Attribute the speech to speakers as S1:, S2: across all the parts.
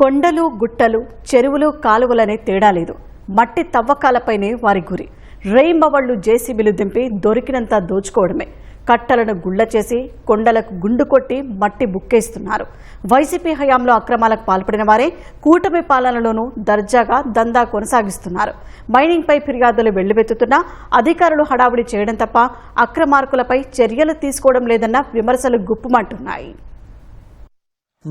S1: కొండలు గుట్టలు చెరువులు కాలువలనే తేడా లేదు. మట్టి తవ్వకాలపైనే వారి గురి. రేయింబవళ్ళు జేసీబీలు దింపి దొరికినంత దోచుకోవడమే. కట్టలను గుళ్ళ చేసి కొండలకు గుండు కొట్టి మట్టి బుక్కేస్తున్నారు. వైసీపీ హయాంలో అక్రమాలకు పాల్పడిన వారే కూటమి పాలనలోనూ దర్జాగా దందా కొనసాగిస్తున్నారు. మైనింగ్పై ఫిర్యాదులు వెళ్ళివెత్తుతున్నా అధికారులు హడావుడి చేయడం తప్ప అక్రమార్కులపై చర్యలు తీసుకోవడం లేదన్న విమర్శలు గుప్పుమంటున్నాయి.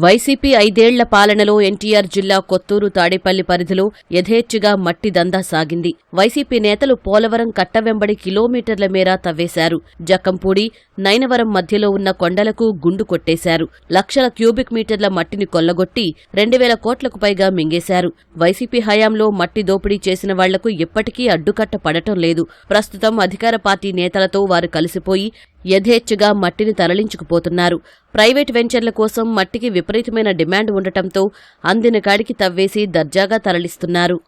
S2: వైసీపీ ఐదేళ్ళ పాలనలో ఎన్టీఆర్ జిల్లా కొత్తూరు తాడేపల్లి పరిధిలో యథేచ్ఛగా మట్టి దందా సాగింది. వైసీపీ నేతలు పోలవరం కట్ట వెంబడి కిలోమీటర్ల మేర తవ్వేశారు. జక్కంపూడి నైనవరం మధ్యలో ఉన్న కొండలకు గుండు కొట్టేశారు. లక్షల క్యూబిక్ మీటర్ల మట్టిని కొల్లగొట్టి రెండు వేల కోట్లకు పైగా మింగేశారు. వైసీపీ హయాంలో మట్టి దోపిడీ చేసిన వాళ్ళకు ఇప్పటికీ అడ్డుకట్ట పడటం లేదు. ప్రస్తుతం అధికార పార్టీ నేతలతో వారు కలిసిపోయి యథేచ్ఛగా మట్టిని తరలించుకుపోతున్నారు. ప్రైవేట్ వెంచర్ల కోసం మట్టికి విపరీతమైన డిమాండ్ ఉండటంతో అందిన కాడికి తవ్వేసి దర్జాగా తరలిస్తున్నారు.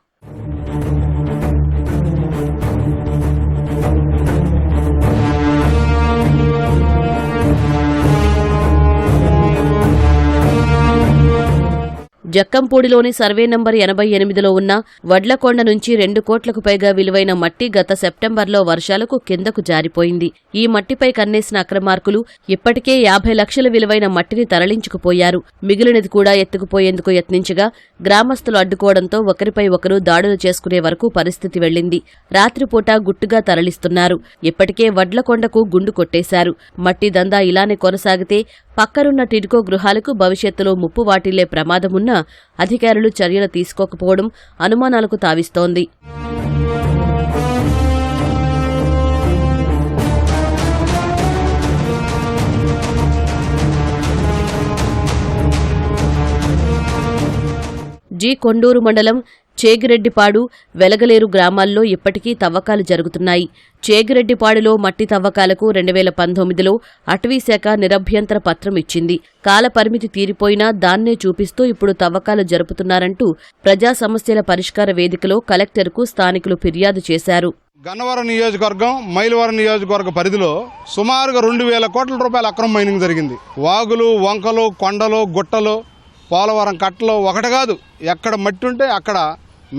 S2: జక్కంపూడిలోని సర్వే నంబర్ ఎనభై ఎనిమిదిలో ఉన్న వడ్లకొండ నుంచి రెండు కోట్లకు పైగా విలువైన మట్టి గత సెప్టెంబర్లో వర్షాలకు కిందకు జారిపోయింది. ఈ మట్టిపై కన్నేసిన అక్రమార్కులు ఇప్పటికే యాభై లక్షల విలువైన మట్టిని తరలించుకుపోయారు. మిగిలినది కూడా ఎత్తుకుపోయేందుకు యత్నించగా గ్రామస్తులు అడ్డుకోవడంతో ఒకరిపై ఒకరు దాడులు చేసుకునే వరకు పరిస్థితి వెళ్ళింది రాత్రిపూట గుట్టుగా తరలిస్తున్నారు. ఇప్పటికే వడ్లకొండకు గుండు కొట్టేశారు. మట్టి దందా ఇలానే కొనసాగితే పక్కనున్న టిడ్కో గృహాలకు భవిష్యత్తులో ముప్పు వాటిల్లే ప్రమాదమున్నా అధికారులు చర్యలు తీసుకోకపోవడం అనుమానాలకు తావిస్తోంది. జి కొండూరు మండలం చేగిరెడ్డిపాడు వెలగలేరు గ్రామాల్లో ఇప్పటికీ తవ్వకాలు జరుగుతున్నాయి. చేగిరెడ్డిపాడులో మట్టి తవ్వకాలకు రెండు వేల పంతొమ్మిదిలో అటవీశాఖ నిరభ్యంతర పత్రం ఇచ్చింది. కాల పరిమితి తీరిపోయినా దాన్నే చూపిస్తూ ఇప్పుడు తవ్వకాలు జరుపుతున్నారంటూ ప్రజా సమస్యల పరిష్కార వేదికలో కలెక్టర్కు స్థానికులు ఫిర్యాదు చేశారు.
S3: గన్నవరం నియోజకవర్గం మైలవరం నియోజకవర్గ పరిధిలో సుమారుగా రెండు వేల కోట్ల రూపాయల అక్రమ మైనింగ్ జరిగింది. వాగులు వంకలు కొండలు గుట్టలు పోలవరం కట్టలు ఒకటి కాదు. ఎక్కడ మట్టి ఉంటే అక్కడ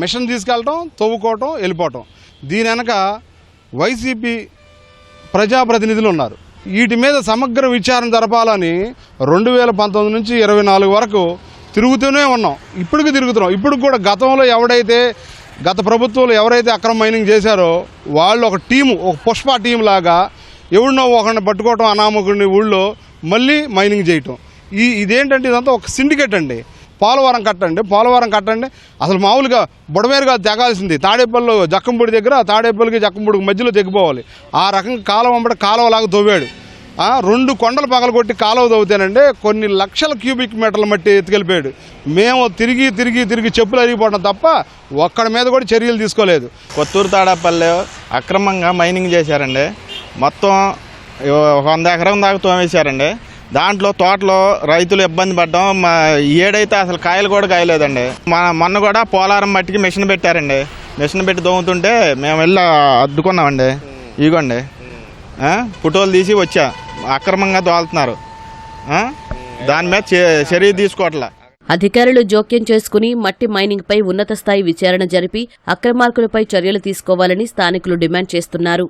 S3: మిషన్ తీసుకెళ్ళటం తవ్వుకోవటం వెళ్ళిపోవటం. దీని వెనక వైసీపీ ప్రజాప్రతినిధులు ఉన్నారు వీటి మీద సమగ్ర విచారణ జరపాలని రెండు వేల పంతొమ్మిది నుంచి ఇరవై నాలుగు వరకు తిరుగుతూనే ఉన్నాం. ఇప్పటికి తిరుగుతున్నాం. ఇప్పుడు కూడా గతంలో ఎవడైతే గత ప్రభుత్వంలో ఎవరైతే అక్రమ మైనింగ్ చేశారో వాళ్ళు ఒక టీము ఒక పుష్ప టీం లాగా ఎవరినో ఒకరిని పట్టుకోవటం అనామకుడిని ఊళ్ళో మళ్ళీ మైనింగ్ చేయటం. ఈ ఇదేంటంటే ఇదంతా ఒక సిండికేట్ అండి. పోలవరం కట్టండి పోలవరం కట్టండి. అసలు మామూలుగా బుడమేరుగా తెగాల్సింది. తాడేపల్లి జక్కంపూడి దగ్గర తాడేపల్లికి జక్కంపూడికి మధ్యలో తెగిపోవాలి. ఆ రకంగా కాలువ వెంబడి కాలువలాగా తవ్వాడు. రెండు కొండలు పగలగొట్టి కాలువ తవ్వుతానండి కొన్ని లక్షల క్యూబిక్ మీటర్ల మట్టి ఎత్తుకెళ్ళిపోయాడు. మేము తిరిగి తిరిగి తిరిగి చెప్పులు అరిగిపోవడం తప్ప ఒక్కడి మీద కూడా చర్యలు తీసుకోలేదు.
S4: కొత్తూరు తాడపల్లి అక్రమంగా మైనింగ్ చేశారండి. మొత్తం వంద ఎకరం దాకా తోమేశారండి. దాంట్లో తోటలో రైతులు ఇబ్బంది పడ్డం. మా ఏడైతే అసలు కాయలు కూడా కాయలేదండి. మన మొన్న కూడా పోలారం మట్టికి మిషన్ పెట్టారండి. మిషన్ పెట్టి తోముతుంటే మేము వెళ్ళి అద్దుకున్నామండి. ఇగోండి. ఫోటోలు తీసి వచ్చా. అక్రమంగా దోలుతున్నారు దాని మీద చర్య తీసుకోవట్లే.
S2: అధికారులు జోక్యం చేసుకుని మట్టి మైనింగ్పై ఉన్నత స్థాయి విచారణ జరిపి అక్రమార్కులపై చర్యలు తీసుకోవాలని స్థానికులు డిమాండ్ చేస్తున్నారు.